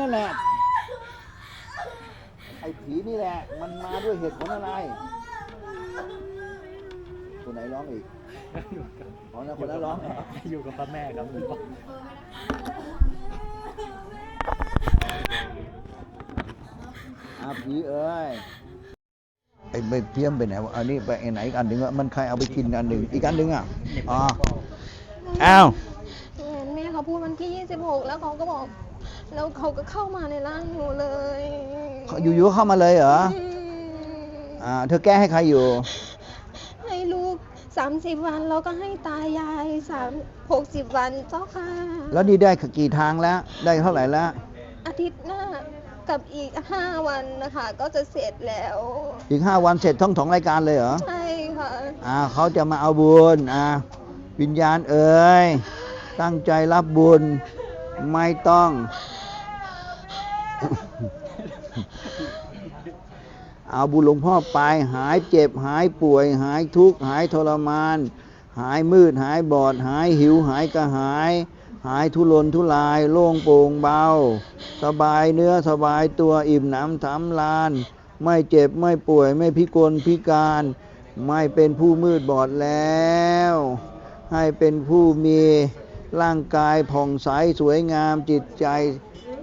นั่นแหละ ไอ้ผีนี่แหละ มันมาด้วยเหตุผลอะไร คนไหนร้องอีกอยู่กับอ๋อนะคนนั้นร้องเหรออยู่กับพระแม่ครับหลวงพ่ออาผีเอ้ยไอ้ใบเพี้ยมไปไหนวะอันนี้ไปไอ้ไหนอีกอันหนึ่งอะมันใครเอาไปกินอันหนึ่งอีกอันหนึ่งอะอ๋ออ้าวเห็นแม่เขาพูดวันที่ 26 แล้วเขาก็บอก แล้วเขาก็เข้ามาในร่างหนูเลยอยู่ๆเข้ามาเลยเหรออืมอ่า เธอแก้ให้ใครอยู่ ให้ลูก30วันแล้วก็ให้ตายาย3 60วันเจ้าค่ะ แล้วนี่ได้กี่ทางแล้ว ได้เท่าไหร่แล้ว อาทิตย์หน้ากับอีก5วันนะคะ ก็จะเสร็จแล้ว อีกห้าวันเสร็จทั้งสองรายการเลยเหรอ ใช่ค่ะ อ่าเขาจะมาเอาบุญ อ่า วิญญาณเอ๋ยตั้งใจรับบุญไม่ต้อง เอาบุญหลวงพ่อไปหายเจ็บหายป่วย หายทุกข์หายทรมาน หายมืดหายบอด หายหิวหายกระหาย หายทุรนทุรายโล่งโปร่งเบา สบายเนื้อสบายตัวอิ่มหนำสำลาน ไม่เจ็บไม่ป่วยไม่พิกลพิการ ไม่เป็นผู้มืดบอดแล้ว ให้เป็นผู้มีร่างกายผ่องใสสวยงามจิตใจ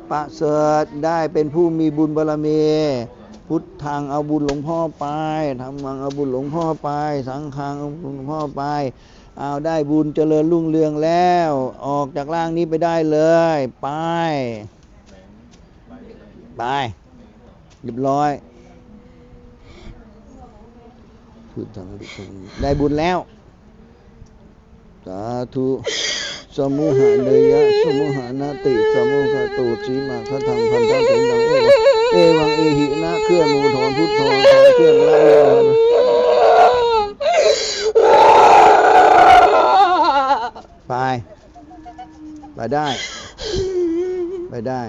ประเสริฐได้เป็นผู้มีบุญบารมี พุทธังเอาบุญหลวงพ่อไปธรรมังเอาบุญหลวงพ่อไป สังฆังเอาบุญหลวงพ่อไป เอาได้บุญเจริญรุ่งเรืองแล้ว ออกจากร่างนี้ไปได้เลย ไป ไปเรียบร้อยพุทธังอริสังได้บุญแล้ว สาธุ สมุหะเนยะสมุหานาติสมุขตูสีมาคทังพันธังถึงดังเอวังเอวังเอหินะเคลื่อนมูถอนพุทโธถอนเคลื่อนละเลยไป ไปได้ ไปได้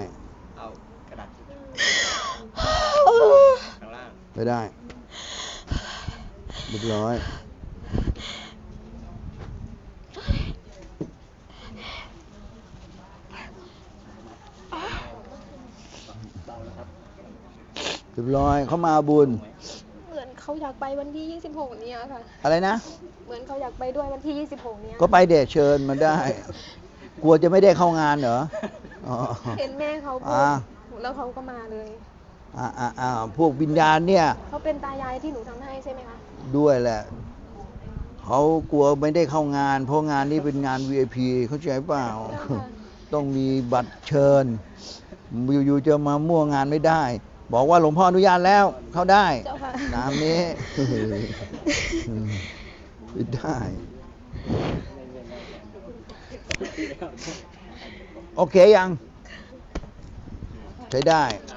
เอากระดาษข้างล่างไปได้เรียบร้อย เรียบร้อยเขามาเอาบุญ เหมือนเขาอยากไปวันที่ 26 เนี้ยค่ะ อะไรนะ เหมือนเขาอยากไปด้วยวันที่ 26 เนี้ย ก็ไปเดชเชิญมาได้ กลัวจะไม่ได้เข้างานเหรออ๋อเห็นแม่เขาพูดอ่า แล้วเขาก็มาเลย อ่าอ่าอ่าพวกวิญญาณเนี่ย เขาเป็นตายายที่หนูทำให้ใช่ไหมคะ ด้วยแหละ เขากลัวไม่ได้เข้างาน เพราะงานนี้เป็นงาน VIP เข้าใจเปล่าเจ้าค่ะ ต้องมีบัตรเชิญ อยู่ๆจะมามั่วงานไม่ได้ บอกว่าหลวงพ่ออนุญาตแล้ว เข้าได้เจ้าค่ะ ตามนี้ไม่ได้ โอเคยัง ใช้ได้อ่า